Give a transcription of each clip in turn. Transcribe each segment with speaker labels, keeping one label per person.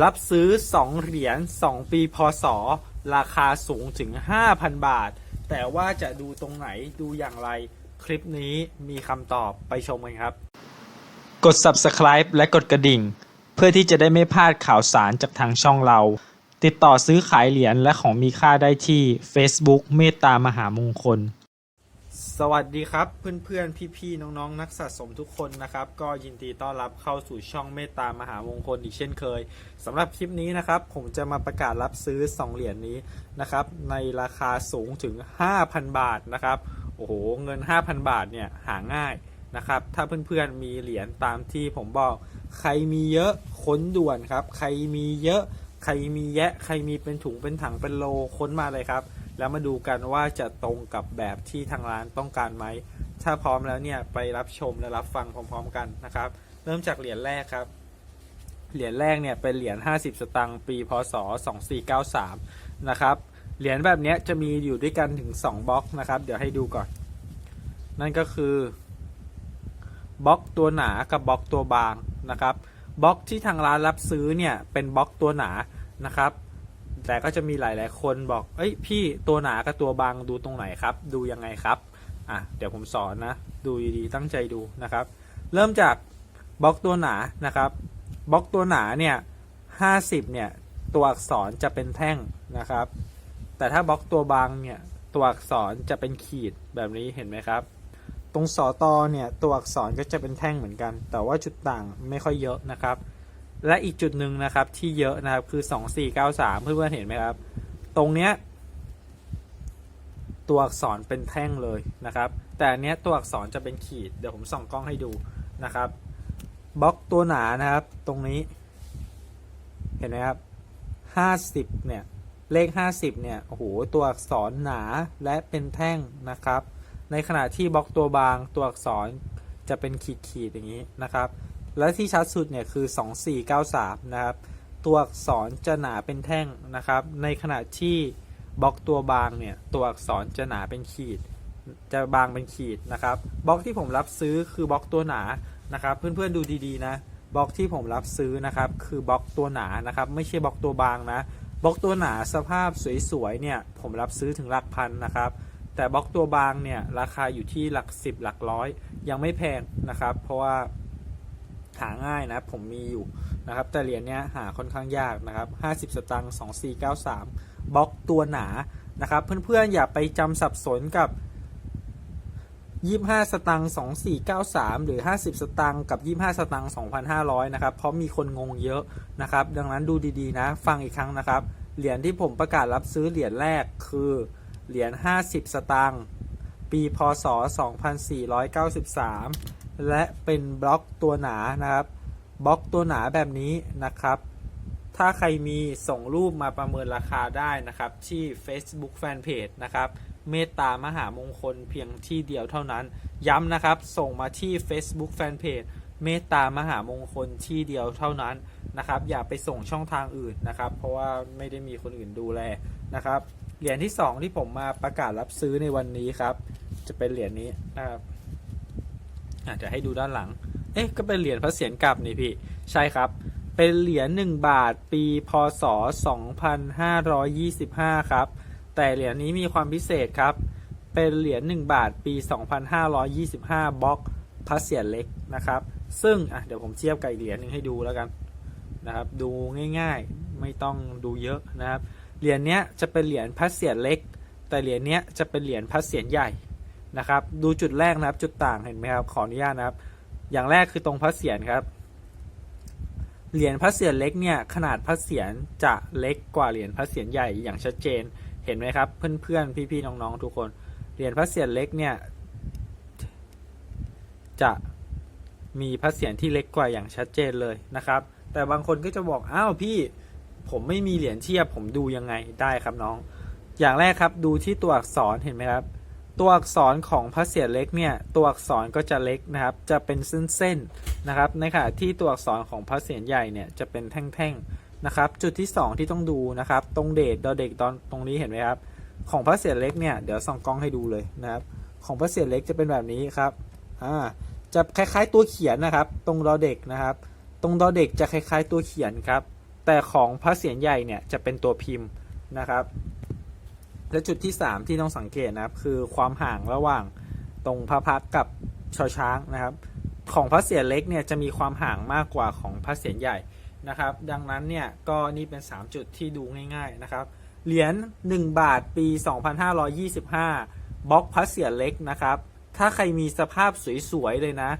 Speaker 1: รับซื้อ 2 เหรียญ 2 ปีพศ ราคาสูงถึง 5,000 บาท แต่ว่าจะดูตรงไหนดูอย่างไร คลิปนี้มีคำตอบไปชมกันครับ กด subscribe และกดกระดิ่ง เพื่อที่จะได้ไม่พลาดข่าวสารจากทางช่องเรา ติดต่อซื้อขายเหรียญและของมีค่าได้ที่ Facebook เมตตามหามงคล สวัสดีครับเพื่อนๆ พี่ๆ น้องๆ นักสะสมทุกคนนะครับ ก็ยินดีต้อนรับเข้าสู่ช่องเมตตามหามงคลอีกเช่นเคยสำหรับคลิปนี้นะครับ ผมจะมาประกาศรับซื้อ 2 เหรียญนี้นะครับ ในราคาสูงถึง 5,000 บาทนะครับ โอ้โห เงิน 5,000 บาทเนี่ยหาง่ายนะครับ ถ้าเพื่อนๆ มีเหรียญตามที่ผมบอก ใครมีเยอะค้นด่วนครับ ใครมีเยอะ ใครมีแยะ ใครมีเป็นถุงเป็นถังเป็นโลค้นมาเลยครับ แล้วมาดูกันว่าจะตรงกับแบบที่ทางร้านต้องการไหม ถ้าพร้อมแล้วเนี่ยไปรับชมและรับฟังพร้อมๆกันนะครับ เริ่มจากเหรียญแรกครับ เหรียญแรกเนี่ยเป็นเหรียญ 50 สตางค์ปี พศ 2493 นะครับ เหรียญแบบนี้จะมีอยู่ด้วยกันถึง 2บล็อกนะครับ เดี๋ยวให้ดูก่อน นั่นก็คือบล็อกตัวหนากับบล็อกตัวบางนะครับบล็อกที่ทางร้านรับซื้อเนี่ยเป็นบล็อกตัวหนานะครับ แต่ก็จะมีหลาย ๆ คนบอก เอ้ยพี่ตัวหนากับตัวบางดูตรงไหนครับ ดูยังไงครับ อะเดี๋ยวผมสอนนะ ดูดีๆตั้งใจดูนะครับ เริ่มจากบล็อกตัวหนานะครับบล็อกตัวหนาเนี่ย50เนี่ยตัวอักษรจะเป็นแท่งนะครับ แต่ถ้าบล็อกตัวบางเนี่ยตัวอักษรจะเป็นขีดแบบนี้เห็นไหมครับ ตรงสอตอเนี่ยตัวอักษรก็จะเป็นแท่งเหมือนกัน แต่ว่าจุดต่างไม่ค่อยเยอะนะครับ และอีกจุดหนึ่งนะครับที่เยอะนะครับคือ 2493 เพื่อนๆเห็นไหมครับ ตรงเนี้ยตัวอักษรเป็นแท่งเลยนะครับ แต่อันเนี้ยตัวอักษรจะเป็นขีดเดี๋ยวผมส่องกล้องให้ดูนะครับบล็อกตัวหนานะครับตรงนี้ เห็นไหมครับ 50 เนี่ย เลข 50 เนี่ยโอ้โหตัวอักษรหนาและเป็นแท่งนะครับ ในขณะที่บล็อกตัวบางตัวอักษรจะเป็นขีดขีดๆอย่างนี้นะครับ และที่ชัดสุดเนี่ยคือ 2493 นะครับ ตัวอักษรจะหนาเป็นแท่งนะครับ ในขณะที่บล็อกตัวบางเนี่ยตัวอักษรจะหนาเป็นขีด จะบางเป็นขีดนะครับบล็อกที่ผมรับซื้อคือบล็อกตัวหนานะครับ เพื่อนๆดูดีๆนะบล็อกที่ผมรับซื้อนะครับ คือบล็อกตัวหนานะครับ ไม่ใช่บล็อกตัวบางนะบล็อกตัวหนาสภาพสวยๆเนี่ยผมรับซื้อถึงหลักพันนะครับ แต่บล็อกตัวบางเนี่ยราคาอยู่ที่หลักสิบหลักร้อยยังไม่แพงนะครับ เพราะว่า หาง่ายนะผมมีอยู่นะครับ แต่เหรียญเนี้ยหาค่อนข้างยากนะครับ 50 สตางค์2493บล็อกตัวหนานะครับ เพื่อนๆอย่าไปจำสับสนกับ 25 สตางค์2493 หรือ 50 สตางค์กับ 25 สตางค์2,500 นะครับ เพราะมีคนงงเยอะนะครับ ดังนั้นดูดีๆนะ ฟังอีกครั้งนะครับ เหรียญที่ผมประกาศรับซื้อเหรียญแรกคือเหรียญ50 สตางค์ ปีพศ 2493 และเป็นบล็อกตัวหนานะครับ บล็อกตัวหนาแบบนี้นะครับ ถ้าใครมีส่งรูปมาประเมินราคาได้นะครับ ที่ Facebook Fanpage นะครับ เมตตามหามงคลเพียงที่เดียวเท่านั้น ย้ำนะครับ ส่งมาที่ Facebook Fanpage เมตตามหามงคลที่เดียวเท่านั้นนะครับ อย่าไปส่งช่องทางอื่นนะครับ เพราะว่าไม่ได้มีคนอื่นดูแลนะครับ เหรียญที่ 2 ที่ผมมาประกาศรับซื้อในวันนี้ครับ จะเป็นเหรียญนี้นะครับอาจจะให้ดูด้านหลัง เอ๊ะ ก็เป็นเหรียญพระเศียรกลับนี่พี่ ใช่ครับ เป็นเหรียญ1บาทปีพศ 2525 ครับ แต่เหรียญนี้มีความพิเศษครับ เป็นเหรียญ1บาทปี 2525บล็อกพระเศียรเล็กนะครับ ซึ่งอะเดี๋ยวผมเทียบกับอีกเหรียญหนึ่งให้ดูแล้วกันนะครับ ดูง่ายๆ ไม่ต้องดูเยอะนะครับ เหรียญเนี้ยจะเป็นเหรียญพระเศียรเล็ก แต่เหรียญเนี้ยจะเป็นเหรียญพระเศียรใหญ่ นะครับ ดูจุดแรกนะครับ จุดต่างเห็นไหมครับ ขออนุญาตนะครับ อย่างแรกคือตรงพระเศียรครับ เหรียญพระเศียรเล็กเนี่ย ขนาดพระเศียรจะเล็กกว่าเหรียญพระเศียรใหญ่อย่างชัดเจน เห็นไหมครับ เพื่อนๆ พี่ๆ น้องๆ ทุกคน เหรียญพระเศียรเล็กเนี่ย จะมีพระเศียรที่เล็กกว่าอย่างชัดเจนเลยนะครับ แต่บางคนก็จะบอก อ้าวพี่ ผมไม่มีเหรียญเทียบ ผมดูยังไง ได้ครับน้อง อย่างแรกครับ ดูที่ตัวอักษร เห็นไหมครับ ตัวอักษรของพระเศียรเล็กเนี่ยตัวอักษรก็จะเล็กนะครับ จะเป็นเส้นๆนะครับในขณะที่ตัวอักษรของพระเศียรใหญ่เนี่ยจะเป็นแท่งๆนะครับ จุดที่ 2 ที่ต้องดูนะครับ ตรงเดชดอเด็กตอนตรงนี้เห็นไหมครับ ของพระเศียรเล็กเนี่ยเดี๋ยวส่องกล้องให้ดูเลยนะครับ ของพระเศียรเล็กจะเป็นแบบนี้ครับอ่าจะคล้ายๆตัวเขียนนะครับ ตรงดอเด็กนะครับ ตรงดอเด็กจะคล้ายๆตัวเขียนครับ แต่ของพระเศียรใหญ่เนี่ยจะเป็นตัวพิมพ์นะครับ และจุดที่ 3 ที่ต้องสังเกตนะครับ คือความห่างระหว่างตรงพระพักกับชอช้างนะครับ ของพระเศียรเล็กเนี่ยจะมีความห่างมากกว่าของพระเศียรใหญ่นะครับ ดังนั้นเนี่ยก็นี่เป็น 3 จุดที่ดูง่าย ๆนะครับ เหรียญ1 บาทปี 2525บล็อกพระเศียรเล็กนะครับ ถ้าใครมีสภาพสวยๆเลยนะ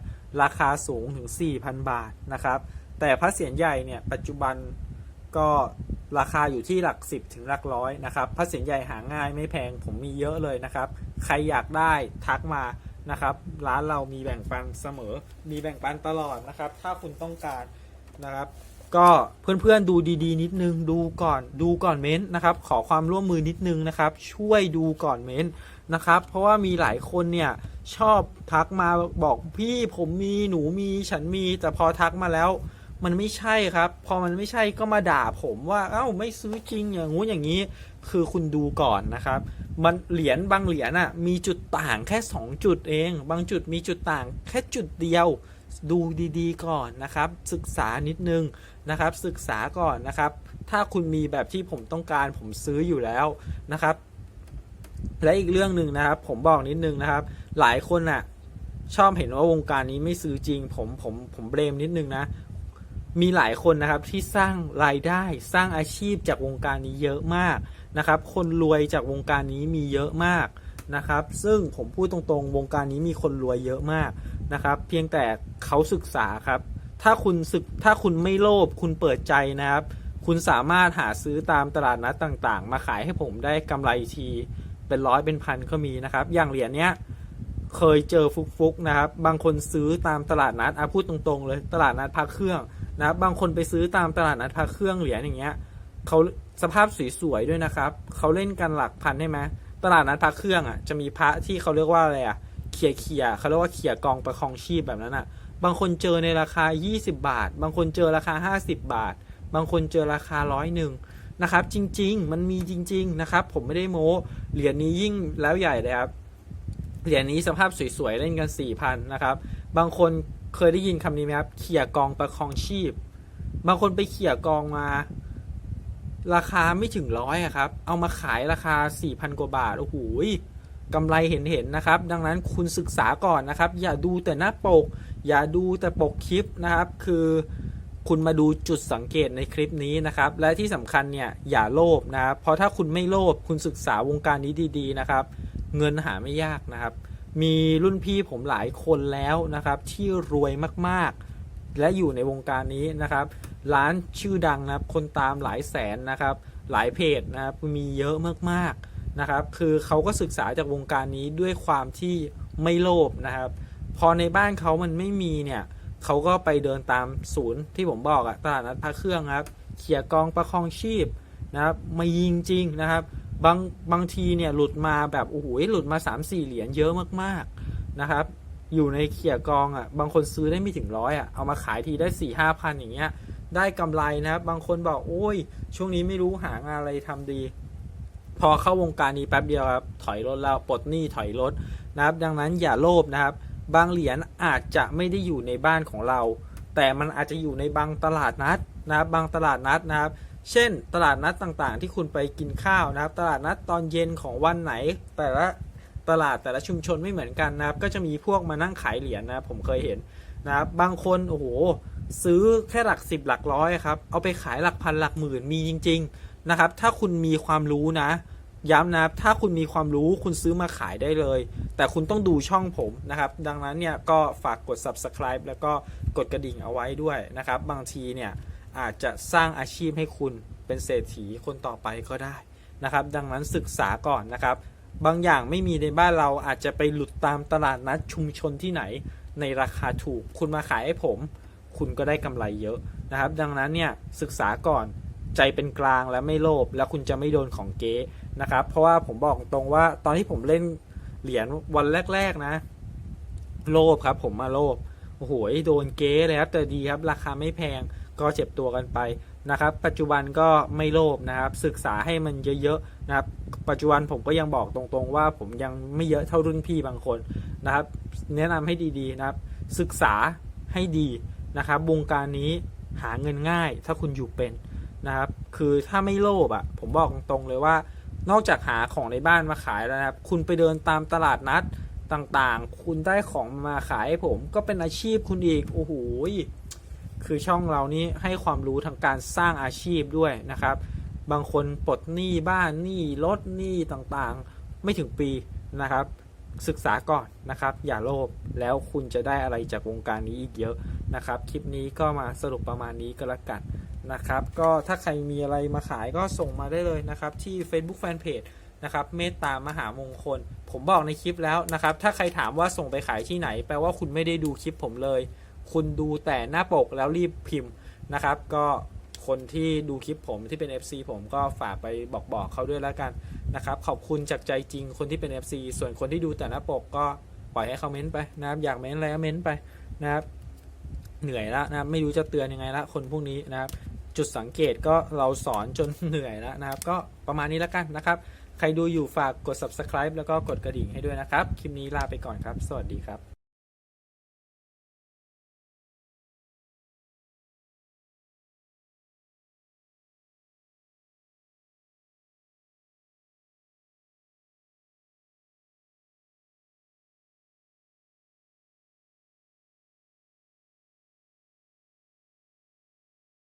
Speaker 1: ราคาสูงถึง 4,000 บาทนะครับ แต่พระเศียรใหญ่เนี่ยปัจจุบันก็ ราคาอยู่ที่หลัก 10 ถึงหลักร้อยนะครับพระเศียรใหญ่หาง่ายไม่แพงผมมีเยอะเลยนะครับ ใครอยากได้ทักมานะครับ ร้านเรามีแบ่งปันเสมอ มีแบ่งปันตลอดนะครับ ถ้าคุณต้องการนะครับ ก็เพื่อนๆดูดีๆ นิดนึงดูก่อนดูก่อนเม้นต์นะครับ ขอความร่วมมือนิดนึงนะครับ ช่วยดูก่อนเม้นต์นะครับ เพราะว่ามีหลายคนเนี่ยชอบทักมาบอกพี่ผมมีหนูมีฉันมีแต่พอทักมาแล้ว มันไม่ใช่ครับ พอมันไม่ใช่ก็มาด่าผมว่า เอ้าไม่ซื้อจริงอย่างงู้นอย่างนี้ คือคุณดูก่อนนะครับ มันเหรียญบางเหรียญอะมีจุดต่างแค่ 2 จุดเอง บางจุดมีจุดต่างแค่จุดเดียว ดูดีๆก่อนนะครับ ศึกษานิดนึงนะครับ ศึกษาก่อนนะครับ ถ้าคุณมีแบบที่ผมต้องการผมซื้ออยู่แล้วนะครับ และอีกเรื่องหนึ่งนะครับ ผมบอกนิดนึงนะครับ หลายคนอะชอบเห็นว่าวงการนี้ไม่ซื้อจริง ผมผมผมเบรมนิดนึงนะ มีหลายคนนะครับที่สร้างรายได้สร้างอาชีพจากวงการนี้เยอะมากนะครับ คนรวยจากวงการนี้มีเยอะมากนะครับ ซึ่งผมพูดตรงๆ วงการนี้มีคนรวยเยอะมากนะครับ เพียงแต่เขาศึกษาครับ ถ้าคุณศึกถ้าคุณไม่โลภคุณเปิดใจนะครับ คุณสามารถหาซื้อตามตลาดนัดต่างๆ มาขายให้ผมได้กำไรทีเป็นร้อยเป็นพันก็มีนะครับ อย่างเหรียญเนี้ยเคยเจอฟุกๆนะครับ บางคนซื้อตามตลาดนัดอะพูดตรงๆ เลยตลาดนัดพักเครื่อง นะครับบางคนไปซื้อตามตลาดนัดพักเครื่องเหรียญอย่างเงี้ยเขาสภาพสวยๆด้วยนะครับเขาเล่นกันหลักพันได้ไหมตลาดนัดพักเครื่องอะจะมีพระที่เขาเรียกว่าอะไรอะเขี่ยเขียๆเขาเรียกว่าเขี่ยกองประคองชีพแบบนั้นอะ บางคนเจอในราคา 20 บาท บางคนเจอราคา 50 บาท บางคนเจอราคาร้อยหนึ่งนะครับ จริง ๆ มันมีจริง ๆ นะครับ ผมไม่ได้โม้เหรียญนี้ยิ่งแล้วใหญ่เลยครับเหรียญนี้สภาพสวยๆเล่นกัน4,000นะครับ บางคน เคยได้ยินคำนี้ไหมครับ เขี่ยกองประคองชีพ บางคนไปเขี่ยกองมา ราคาไม่ถึงร้อยครับ เอามาขายราคา 4,000 กว่าบาท โอ้โหกำไรเห็นๆนะครับ ดังนั้นคุณศึกษาก่อนนะครับ อย่าดูแต่หน้าปก อย่าดูแต่ปกคลิปนะครับ คือคุณมาดูจุดสังเกตในคลิปนี้นะครับ และที่สำคัญเนี่ยอย่าโลภนะครับ เพราะถ้าคุณไม่โลภคุณศึกษาวงการนี้ดี ๆ นะครับ เงินหาไม่ยากนะครับ มีรุ่นพี่ผมหลายคนแล้วนะครับ ที่รวยมากๆ และอยู่ในวงการนี้นะครับ ร้านชื่อดังนะครับ คนตามหลายแสนนะครับ หลายเพจนะครับมีเยอะมากๆนะครับ คือเขาก็ศึกษาจากวงการนี้ด้วยความที่ไม่โลภนะครับ พอในบ้านเขามันไม่มีเนี่ยเขาก็ไปเดินตามศูนย์ที่ผมบอกอะตลาดนัดพระเครื่องครับเขี่ยกองประคองชีพนะครับมายิงจริงนะครับ บางบางทีเนี่ยหลุดมาแบบโอ้โหหลุดมา 3 4 เหรียญเยอะมากๆนะครับ อยู่ในเขี่ยกองอะ่ะบางคนซื้อได้ไม่ถึงร้อยอะเอามาขายทีได้4ี่ห้าพันอย่างเงี้ยได้กำไรนะครับบางคนบอกโอ้ย ช่วงนี้ไม่รู้หางานอะไรทำดี พอเข้าวงการนี้แป๊บเดียวครับถอยรถแล้วปลดหนี้ถอยรถนะครับ ดังนั้นอย่าโลภนะครับ บางเหรียญอาจจะไม่ได้อยู่ในบ้านของเรา แต่มันอาจจะอยู่ในบางตลาดนัดนะครับบางตลาดนัดนะครับ เช่น ตลาดนัดต่างๆ ที่คุณไปกินข้าวนะครับ ตลาดนัดตอนเย็นของวันไหน แต่ละตลาดแต่ละชุมชนไม่เหมือนกันนะครับ ก็จะมีพวกมานั่งขายเหรียญนะครับผมเคยเห็นนะครับบางคนโอ้โหซื้อแค่หลักสิบหลักร้อยครับเอาไปขายหลักพันหลักหมื่นมีจริง ๆนะครับ ถ้าคุณมีความรู้นะ ย้ำนะครับถ้าคุณมีความรู้คุณซื้อมาขายได้เลย แต่คุณต้องดูช่องผมนะครับ ดังนั้นเนี่ยก็ฝากกด subscribe แล้วก็กดกระดิ่งเอาไว้ด้วยนะครับ บางทีเนี่ย อาจจะสร้างอาชีพให้คุณเป็นเศรษฐีคนต่อไปก็ได้นะครับ ดังนั้นศึกษาก่อนนะครับ บางอย่างไม่มีในบ้านเราอาจจะไปหลุดตามตลาดนัดชุมชนที่ไหน ในราคาถูก คุณมาขายให้ผม คุณก็ได้กำไรเยอะนะครับ ดังนั้นเนี่ยศึกษาก่อนใจเป็นกลางและไม่โลภแล้วคุณจะไม่โดนของเก๊นะครับ เพราะว่าผมบอกตรงว่าตอนที่ผมเล่นเหรียญวันแรก ๆนะ โลภครับ ผมมาโลภโอ้โหโดนเก๊เลยครับแต่ดีครับ ราคาไม่แพง ก็เจ็บตัวกันไปนะครับ ปัจจุบันก็ไม่โลภนะครับ ศึกษาให้มันเยอะๆนะครับ ปัจจุบันผมก็ยังบอกตรงๆว่าผมยังไม่เยอะเท่ารุ่นพี่บางคนนะครับ แนะนำให้ดีๆนะครับ ศึกษาให้ดีนะครับวงการนี้หาเงินง่าย ถ้าคุณอยู่เป็นนะครับ คือถ้าไม่โลภอะ ผมบอกตรงๆเลยว่านอกจากหาของในบ้านมาขายแล้วนะครับ คุณไปเดินตามตลาดนัดต่างๆ คุณได้ของมาขายให้ผมก็เป็นอาชีพคุณอีก โอ้โห คือช่องเรานี่ให้ความรู้ทางการสร้างอาชีพด้วยนะครับ บางคนปลดหนี้บ้านหนี้รถหนี้ต่างๆ ไม่ถึงปีนะครับ ศึกษาก่อนนะครับ อย่าโลภแล้วคุณจะได้อะไรจากวงการนี้อีกเยอะนะครับ คลิปนี้ก็มาสรุปประมาณนี้ก็แล้วกันนะครับ ก็ถ้าใครมีอะไรมาขายก็ส่งมาได้เลยนะครับ ที่ Facebook Fanpage นะครับเมตตามหามงคล ผมบอกในคลิปแล้วนะครับ ถ้าใครถามว่าส่งไปขายที่ไหน แปลว่าคุณไม่ได้ดูคลิปผมเลย คุณดูแต่หน้าปกแล้วรีบพิมพ์นะครับ ก็คนที่ดูคลิปผมที่เป็น FC ผมก็ฝากไปบอกบอกเขาด้วยแล้วกันนะครับ ขอบคุณจากใจจริงคนที่เป็น FC ส่วนคนที่ดูแต่หน้าปกก็ปล่อยให้เขาเม้นต์ไปนะครับ อยากเม้นต์อะไรก็เม้นต์ไปนะครับเหนื่อยแล้วนะไม่รู้จะเตือนยังไงละคนพวกนี้นะครับ จุดสังเกตก็เราสอนจนเหนื่อยแล้วนะครับ ก็ประมาณนี้แล้วกันนะครับ ใครดูอยู่ฝากกด subscribe แล้วก็กดกระดิ่งให้ด้วยนะครับ คลิปนี้ลาไปก่อนครับ สวัสดีครับ